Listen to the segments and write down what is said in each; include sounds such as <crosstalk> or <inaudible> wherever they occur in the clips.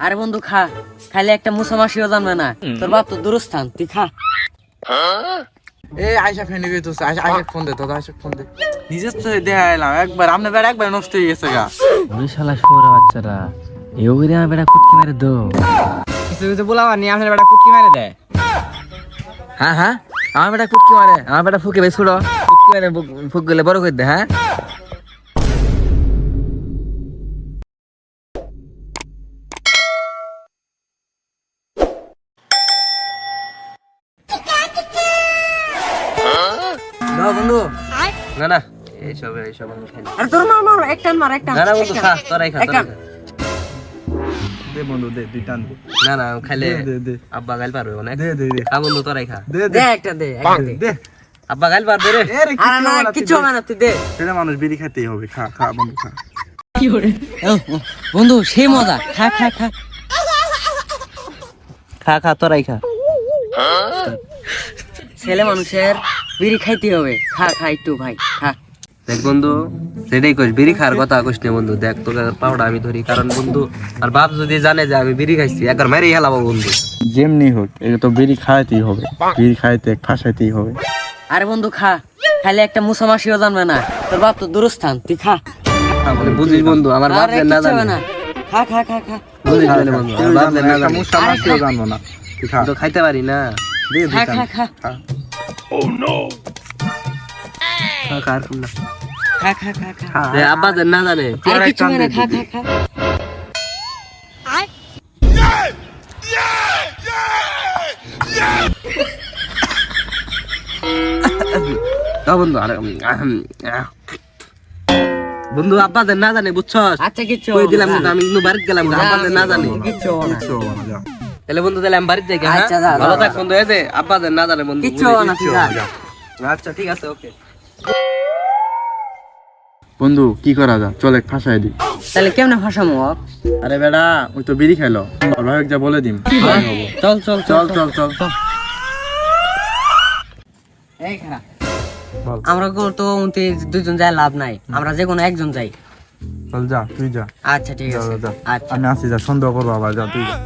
আরে বন্ধু খা। খাইলে একটা মুসামাসিও জানবে না। তোর বাপ তো দূরস্থান তুই খা। এই আয়সা ফেনে গেছে আয়সা আয়সা ফোন দে তোর আয়সা ফোন দে। নিজের তো দেখা এলাম একবার আপনার বেড়া একবার নষ্ট হয়ে গেছে গা। ওই শালা শোরা বাচ্চারা এও আমার বেটা কুটকি মেরে দো। কিছু কিছু নিয়ে আপনার বেড়া কুকি মেরে দেয় হ্যাঁ হ্যাঁ আমার বেটা কুটকি মারে আমার বেটা ফুকে বেশ ছোড়ো কুটকি মেরে ফুক- ফুক গেলে বড় করে দে হ্যাঁ? বন্ধু না না এইসব এইসব আমি খাই না। আরে তোর মার মার একটা মার একটা না না বন্ধু খা তোরাই খা তোরাই দে বন্ধু দে দুই টান না না খাইলে দে, দে। আব্বা গাইল পারবে অনেক। দে দে দে। খা বন্ধু তোরাই খা। দে দে। একটা দে একটা দে। দে। আব্বা গাইল পারবে রে। আরে না কিচ্ছু হবে না তুই দে। ছেলে মানুষ বিড়ি খেতেই হবে। খা খা বন্ধু খা। ও, ও, বন্ধু সেই মজা। খা খা খা। খা খা তোরাই খা। ছেলে মানুষের বিড়ি খাইতে হবে। খা খা একটু ভাই খা। দেখ বন্ধু সেটাই কইস বিড়ি খাওয়ার কথা কইস না বন্ধু। দেখ তোকে পাউডা আমি ধরি। কারণ বন্ধু আর বাপ যদি জানে যে আমি বিড়ি খাইছি একবার মেরেই হেলাবো বন্ধু। যেমনি হোক এটা তো বিড়ি খাইতেই হবে। বিড়ি খাইতে ফাঁসাইতেই হবে। আরে বন্ধু খা। খাইলে একটা মুসামাসিও জানবে না। তোর বাপ তো দূরস্থান তুই খা। খা বুঝিস বন্ধু আমার বাপ আরে না জানে। না। খা খা খা খা। বুঝিস বন্ধু আমার বাপ যেন না জানে। মুসামাসিও জানব না। তুই খা তো খাইতে পারি না। দে খা খা। খা। না। খা খা খা খা। খা যে আব্বা না জানে। আরে কিচ্ছু হবে না খা খা খা। বন্ধু আরে বন্ধু আব্বা না জানে বুঝছস? আচ্ছা কিচ্ছু কই দিলাম না। আমি কিন্তু বাড়িতে গেলাম আব্বা না জানে তাহলে বন্ধু তাহলে আমি বাড়িতে যাই হ্যাঁ? আচ্ছা, ভালো থাক বন্ধু এই যে আব্বা যেন না জানে বন্ধু কিচ্ছু না আচ্ছা ঠিক আছে ওকে। বন্ধু কি করা যা চল এক ফাঁসাই দি তাহলে কেমনে ফাঁসামো আরে বেড়া ওই তো বিড়ি খাইলো। ভাই যা বলে দিম। চল চল চল চল চল। এই খারাপ আমরা গো- তো উনত্রিশ দুজন যাই লাভ নাই। আমরা যে কোনো একজন যাই। চল যা তুই যা। আচ্ছা ঠিক আছে। আচ্ছা। আমি আসি যা সন্দেহ করব আবার যা তুই যা।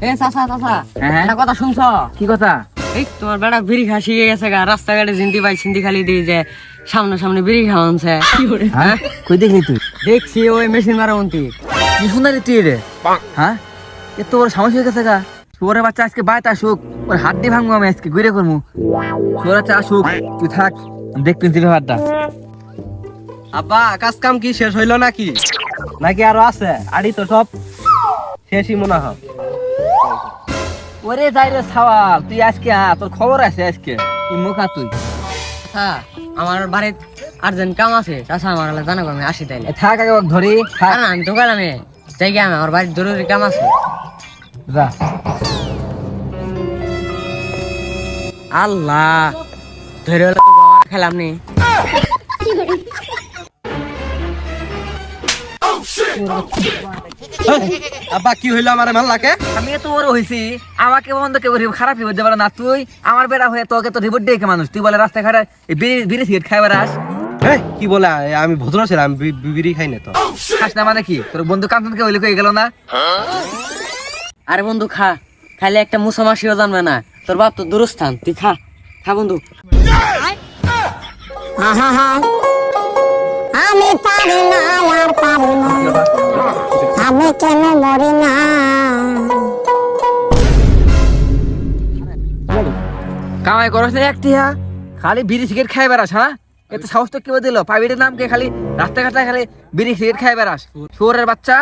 এ চাচা চাচা হ্যাঁ? একটা কথা শুনছ? কি কথা? এই তোমার বেড়া বিড়ি খা শিখে গেছে গা। রাস্তাঘাটে জিন্দি ভাই সিন্দি খালি দিয়ে যে সামনে সামনে বিড়ি খাওয়ানছে হ্যাঁ? কই দেখলি তুই? দেখছি ওই মেশিন মারা উন্তি কি সুন্দর তুই রে? হ্যাঁ? এ তো ওর হয়ে গেছে গা। শুয়োরের বাচ্চা আজকে বাড়িতে আসুক ওর হাত দিয়ে ভাঙবো আমি আজকে ঘুরে করব শুয়োর বাচ্চা আসুক তুই থাক আব্বা কাজ কাম কি শেষ হইল নাকি? নাকি আরও আছে? আড়ি তো সব শেষই মনে হয়। ওরে যাই রে সাওয়াল তুই আজকে আ তোর খবর আছে আজকে? কি মুখা তুই? হ্যাঁ আমার বাড়ির আর্জেন্ট কাম আছে চাচা আমার হলে জানাব আমি আসি তাইলে। থাক আগে ধরি না, আমি তো গেলাম যাই গিয়ে আমার বাড়ির জরুরি কাম আছে। যা। আল্লাহ ধরে হলে তো বাবা খেলাম নি। <laughs> আব্বা কি হইল আমার মাল্লাকে? আমি তো বড় হইছি। আমাকে বন্ধ কে করি খারাপ হইতে দেবে না। তুই আমার বেড়া হয়ে তোকে তো রিপোর্ট দিয়ে মানুষ? তুই বলে রাস্তা ঘাটে বিড়ি সিগারেট খাইবার আস কি বলে? আমি ভদ্র ছিলাম বিড়ি খাই না তো। খাস না মানে কি? তোর বন্ধু কান্তনকে হইলে কই গেল না? আরে বন্ধু খা। খাইলে একটা মুসামাসিও জানবে না। তোর বাপ তো দূরস্থান। তুই খা। খা বন্ধু। আমি পারি না আর পারি না। আমি কেন মরি না? কামাই করছ না একটি হ্যাঁ? খালি বিড়ি সিগারেট খাইবার আস হ্যাঁ? এত সাহস তো কেউ দিল? প্রাইভেটের নাম কে? খালি রাস্তাঘাটে খালি বিড়ি সিগারেট খাইবার আস শুয়োরের বাচ্চা?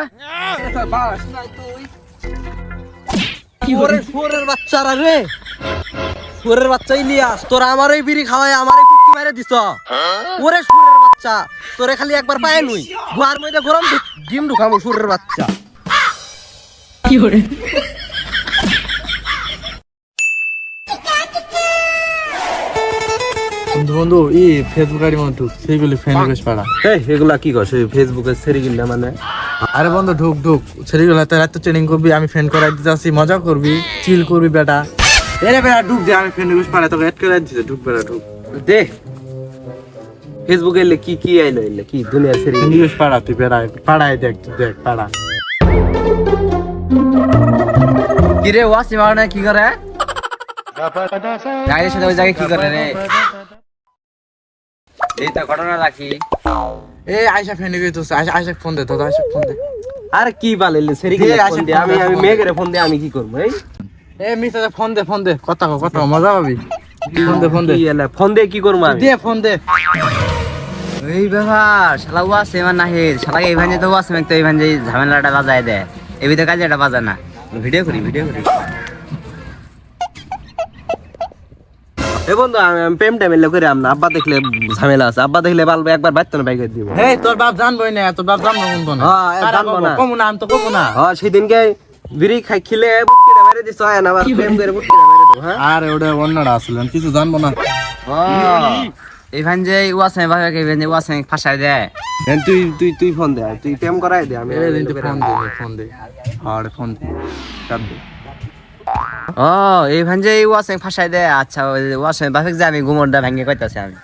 শুয়োরের রে বাচ্চা ইলিয়াস তোরা আমার এই বিড়ি খাওয়াই আমার এই কুটকি দিছ। ওরে শুয়োরের বাচ্চা তোরে খালি একবার পায় নুই। গুয়ার মধ্যে গরম ঢুক- ডিম ঢুকামো শুয়োরের বাচ্চা। বন্ধু বন্ধু ই ফেসবুক আইডি মনে সেইগুলি ফ্রেন্ড রিকোয়েস্ট পাড়া। এই এগুলা কি কস? ফেসবুকে ছেড়ে কিনলে মানে? আরে বন্ধু ঢুক ঢুক সেইগুলো তো রাত ট্রেনিং করবি আমি ফ্রেন্ড করাই দিতে আসি মজা করবি চিল করবি বেটা। এরে বেটা ঢুক দে আমি ফ্রেন্ড রিকোয়েস্ট পাড়া তোকে অ্যাড করে দিতে ঢুক বেটা ঢুক। দে। ফেসবুকে এলে কি কি আইলো এলে? কি দুনিয়া সেরি নিউজ পাড়া তুই পেড়ায় পাড়ায় দেখ তুই দেখ পাড়া। কি রে ওয়াসি মারনে কি করে? গাড়ির সাথে ওই জায়গায় কি করে রে? এই তো ঘটনা রাখি। এ আয়সা ফেনে গিয়ে তো আয়সা ফোন দে তো আয়সা ফোন দে। আর কি বালেলে সেরি দে, ফোন দে। ফোন আমি মেয়ে করে ফোন দে। আমি কি করব এই? এ মিস্টার ফোন দে ফোন দে কথা কো কথা মজা পাবি? ফোন দে ফোন দে। ফোন দিয়ে কি করব আমি? দে ফোন দে। এই ব্যাপার শালা ওয়াসি আমার নাহির শালা এই ভাঞ্জে তো ওয়াসি তো এই ভাঞ্জে ঝামেলাটা বাজায় দেয় এই ভিতরে কাজে এটা বাজা না। ভিডিও করি ভিডিও করি। এ বন্ধু আমি প্রেম টাইম করে আব্বা দেখলে ঝামেলা আছে। আব্বা দেখলে বালবে একবার বাইতে না বাইকে দিব। এই তোর বাপ জানবই না তোর বাপ জানব কোন না হ্যাঁ, জানব না। কমু না আমি তো কমু না। হ্যাঁ সেদিনকে বিড়ি খাই খিলে বুটকিটা দিছ হয় না আবার প্রেম করে বুটকিটা মেরে দেবো আরে ওটা অন্যরা আসলেন আমি কিছু জানব না। এখান এই ভাঞ্জে ওয়াসি ভাবে এই ভাঞ্জে ওয়াসি ফাঁসায় দে দেন তুই তুই তুই ফোন দে তুই প্রেম করাই দে আমি ফোন দে ফোন দে। হ্যাঁ ফোন দে কাট দে। ও এই ভাঞ্জে ওয়াসি ফাসাই দে আচ্ছা ওয়াসি বাপেক যে আমি গুমরটা ভাঙ্গে কইতাছি আমি।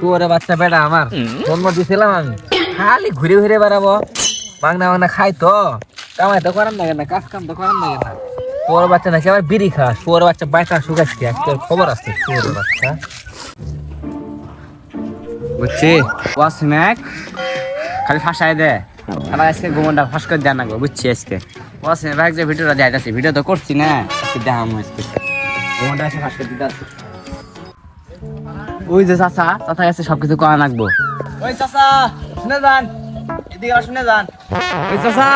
তোরে বাচ্চা বেটা আমার। জন্ম দিছিলাম আমি। খালি ঘুরে ঘুরে বেড়াবো। মাংনা মাংনা খাই তো। কামাই তো করার লাগে না কাজ কাম তো করার লাগে না। তোর বাচ্চা নাকি আবার বিড়ি খাস। তোর বাচ্চা বাইকা শুকাস কি আজকে তোর খবর আছে তোর বাচ্চা। বুঝছি? ওয়াসম্যাক খালি ফাঁসাই দে। আমার আজকে গোমনটা ফাঁস করে দেয় না গো বুঝছি আজকে। ওয়াসম্যাক যে ভিডিওটা দেখাইতেছি ভিডিও তো করছি না। আজকে দেখাম আজকে। গোমনটা এসে ফাঁস করে দিতে আসছে। ওই যে চাচা চাচা কাছে সবকিছু করা লাগবো। ওই চাচা শুনে যান। এদিকে শুনে যান। ওই চাচা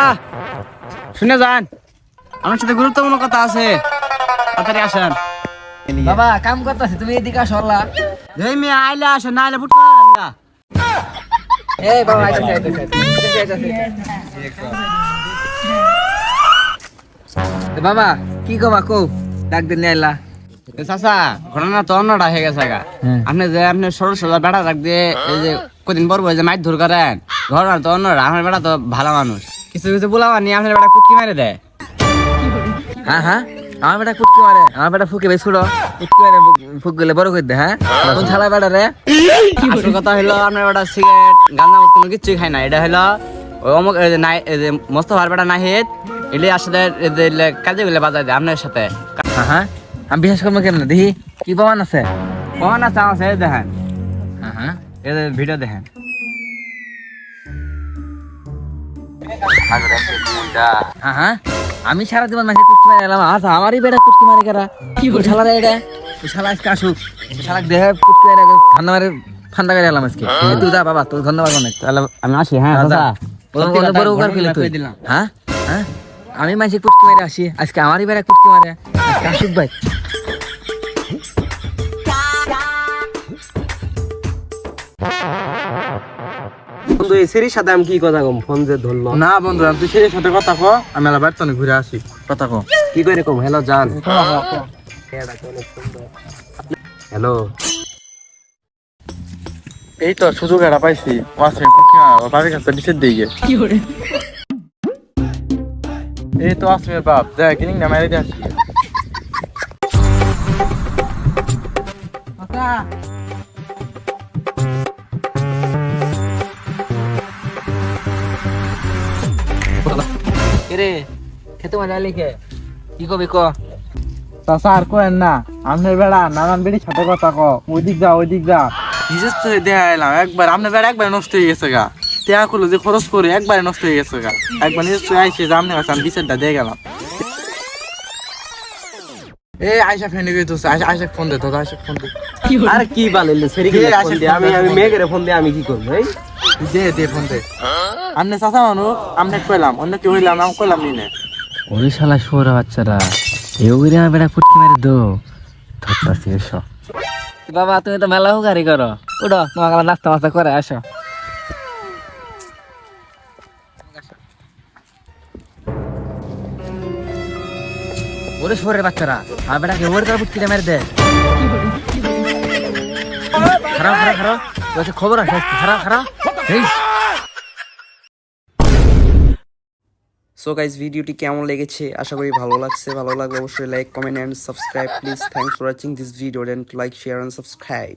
শুনে যান। আমার সাথে গুরুত্বপূর্ণ কথা আছে। তাড়াতাড়ি আসেন। বাবা কাম করতেছি তুমি এদিকে আসো আল্লাহ। এই মেয়ে আইলে আসো না আইলে ফুট এই বাবা আইতাছে, আইতাছে এ বাবা কি কবা কো ডাক দিন আইলা। চাচা ঘটনা তো অন্যটা হয়ে গেছে গা। আপনি যে আপনি সরু বেড়া রাখ দিয়ে এই যে কদিন পর যে মাইট ধর করেন ঘটনা তো অন্যটা আমার বেড়া তো ভালো মানুষ। কিছু কিছু বলাবা নিয়ে আপনার বেড়া কুটকি মারে দেয়। হ্যাঁ হ্যাঁ আমার বেটা ফুটকি মারে আমার বেটা ফুকে বেশ ছুড়ো ফুটকি মারে ফুক গেলে বড় করে দে হ্যাঁ? কোন ছালা বেটা রে? আসল কথা হলো আপনার বেটা সিগারেট গান্দা কোনো খায় না। এটা হলো ওই অমুক নাই যে বেটা নাহিদ এলে আসলে কাজে গুলো বাজায় দেয় আপনার সাথে। হ্যাঁ হ্যাঁ। আমি বিশ্বাস করব কেমন? দেখি কি প্রমাণ আছে? প্রমাণ আছে সাথে দেখেন। হ্যাঁ হ্যাঁ এই ভিডিও দেখেন। হ্যাঁ হ্যাঁ আমি সারা জীবন মাসে কুটকি মারে এলাম আজ আমারই বেড়া কুটকি মারে কারা কি শালা রে এটা শালা আজকে আসুক। শালা দেহে কুটকি মারে ঠান্ডা মারে ঠান্ডা করে এলাম আজকে। তুই যা বাবা তোর ধন্যবাদ অনেক। তাহলে আমি আসি হ্যাঁ দাদা বড় উপকার করলি তুই হ্যাঁ হ্যাঁ। আমি মাসে কুটকি মারে আসি আজকে আমারই বেড়া কুটকি মারে। আসুক ভাই। বন্ধু এই সেরির সাথে আমি কি কথা কম? ফোন যে ধরলো। না বন্ধু তুই সেই সাথে কথা কো আমি বাড়িতে অনেক ঘুরে আসি। কথা কো। কি করে কম? হ্যালো জান। হ্যালো। এই তো সুযোগ এটা পাইছি। পক্ষে বাড়ির কাছে ডিসের দিকে এই তো আসমের বাপ। দেখ কিনিং না মেরে দিয়ে আসি রে খেতে মজা লিখে। কি কবি ক? চাচা আর কোয়েন না আপনার বেড়া নানান বেড়ি সাথে কথা ক। ওই দিক যা ওই দিক যা। নিজের তো দেখা এলাম একবার আপনার বেড়া একবার নষ্ট হয়ে গেছে গা। তেয়া করল যে খরচ করে একবারে নষ্ট হয়ে গেছে গা। একবার নিজের আইসে যে আপনার কাছে আমি বিচারটা দিয়ে গেলাম। এই আয়সা ফেনে গিয়ে তো আয়সা আয়সা ফোন দে দাদা আয়সা ফোন দে। আর কি বালেলে সেরি দে, ফোন আসে দিয়ে আমি দে, আমি ফোন দে। দিয়ে আমি কি করব এই? দে দে ফোন দে। আপনি চাচা মানুষ আপনি কইলাম অন্য কেউ হইলাম আমি কইলাম নি না ওরে শালা শুয়োর বাচ্চারা এগুলি আমার বেটা ফুটকি মেরে দো। ধরতাছি এসো। বাবা তুমি তো মেলা হুকারি করো। উঠো তোমাকে নাস্তা মাস্তা করে আসো। ওরে শুয়োরের বাচ্চারা, আর বেটাকে ওর তার ফুটকি মেরে দে। খারাপ খারাপ খারাপ। খবর আছে খারাপ খারাপ। সো গাইজ ভিডিওটি কেমন লেগেছে? আশা করি ভালো লাগছে। ভালো লাগলে অবশ্যই like comment and subscribe please thanks for watching this video and like share and subscribe